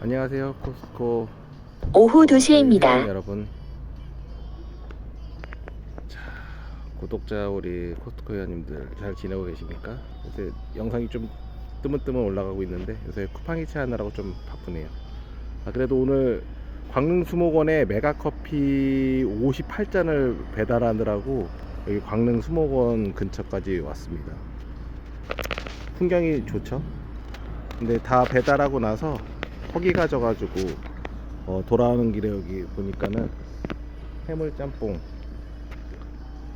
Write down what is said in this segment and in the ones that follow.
안녕하세요 코스코. 오후 네, 2시입니다. 여러분. 자 구독자 우리 코스코 회원님들 잘 지내고 계십니까? 요새 영상이 좀 뜨문뜨문 올라가고 있는데 요새 쿠팡 이체 하느라고 좀 바쁘네요. 아, 그래도 오늘 광릉수목원에 메가커피 58잔을 배달하느라고 여기 광릉수목원 근처까지 왔습니다. 풍경이 좋죠? 근데 다 배달하고 나서 허기 가 져가지고 어, 돌아오는 길에 여기 보니까는 해물짬뽕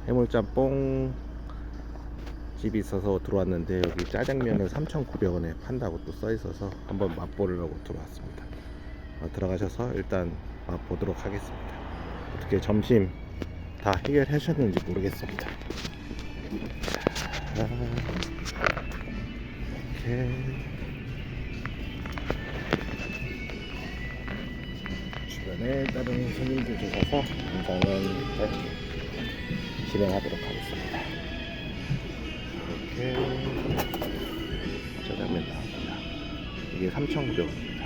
해물짬뽕 집이 있어서 들어왔는데 여기 짜장면을 3,900원에 판다고 또 써 있어서 한번 맛보려고 들어왔습니다. 어, 들어가셔서 일단 맛보도록 하겠습니다. 어떻게 점심 다 해결하셨는지 모르겠습니다. 자, 이렇게 주변에 다른 손님들 주셔서 영상은 짧게 진행하도록 하겠습니다. 이렇게 짜장면 나왔고요. 이게 3,900원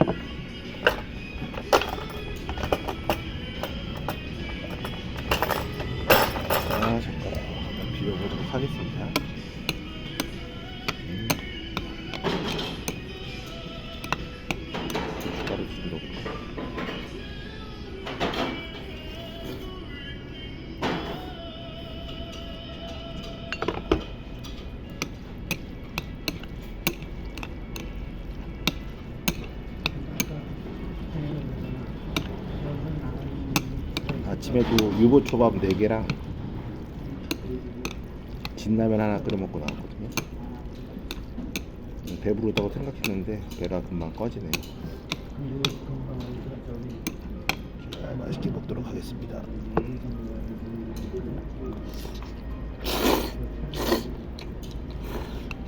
아침에도 유부초밥 4개랑 진라면 하나 끓여 먹고 나왔거든요. 음, 배부르다고 생각했는데 배가 금방 꺼지네요. 자, 맛있게 먹도록 하겠습니다.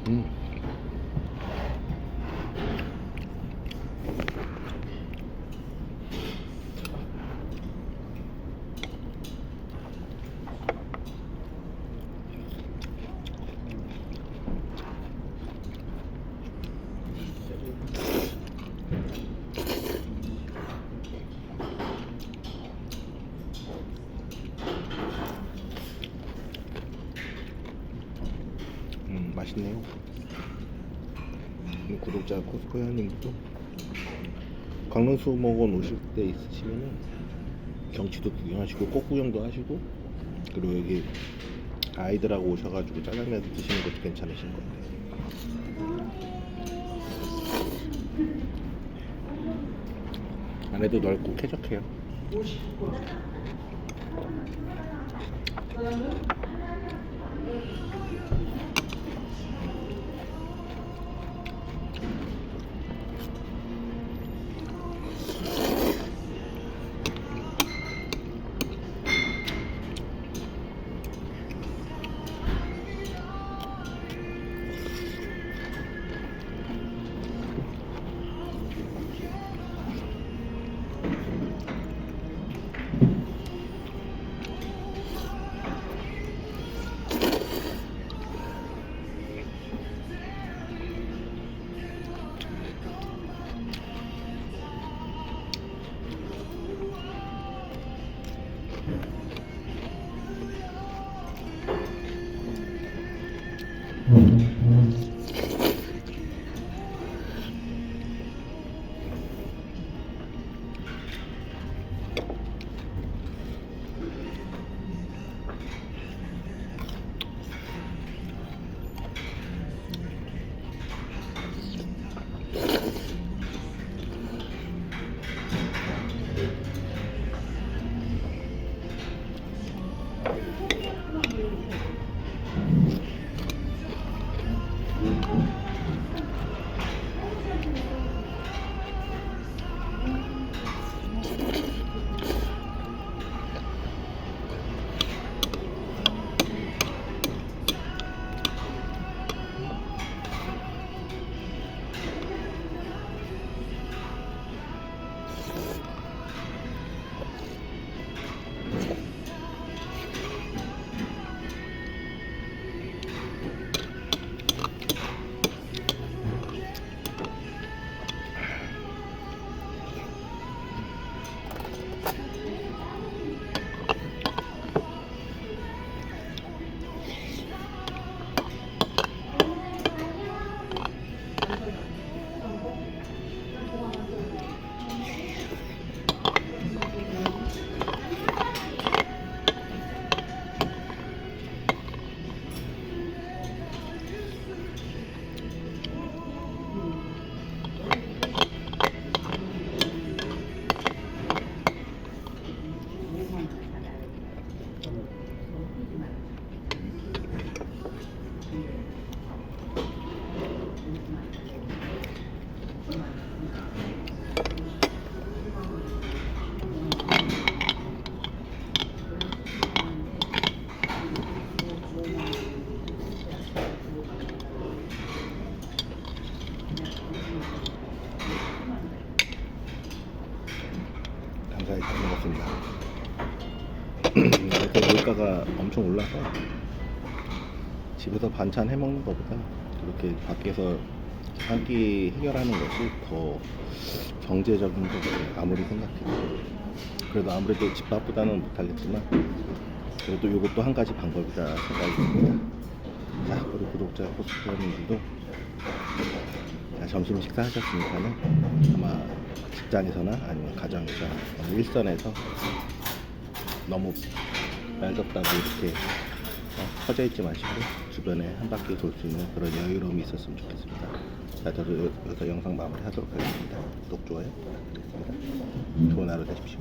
음. 음, 맛있네요. 구독자 코스코 회원님도 강릉 수목원 오실 때 있으시면은 경치도 구경하시고 꽃 구경도 하시고 그리고 여기 아이들하고 오셔가지고 짜장면 드시는 것도 괜찮으신 것 같아요. 안에도 넓고 쾌적해요. Mm-hmm. 잘 먹었습니다. 이렇게 물가가 엄청 올라서 집에서 반찬 해 먹는 것보다 그렇게 밖에서 한 끼 해결하는 것이 더 경제적인 것 같아요. 아무리 생각해도 그래도 아무래도 집밥보다는 못하겠지만 그래도 이것도 한 가지 방법이다 생각이 듭니다. 자, 우리 구독자 호스트님들도 자, 점심 식사하셨으니까는 아마 직장에서나 아니면 가정에서 일선에서 너무 맑았다고 이렇게 어, 퍼져 있지 마시고 주변에 한 바퀴 돌 수 있는 그런 여유로움이 있었으면 좋겠습니다. 자, 저도 여기서 영상 마무리 하도록 하겠습니다. 구독, 좋아요 부탁드리겠습니다. 좋은 하루 되십시오.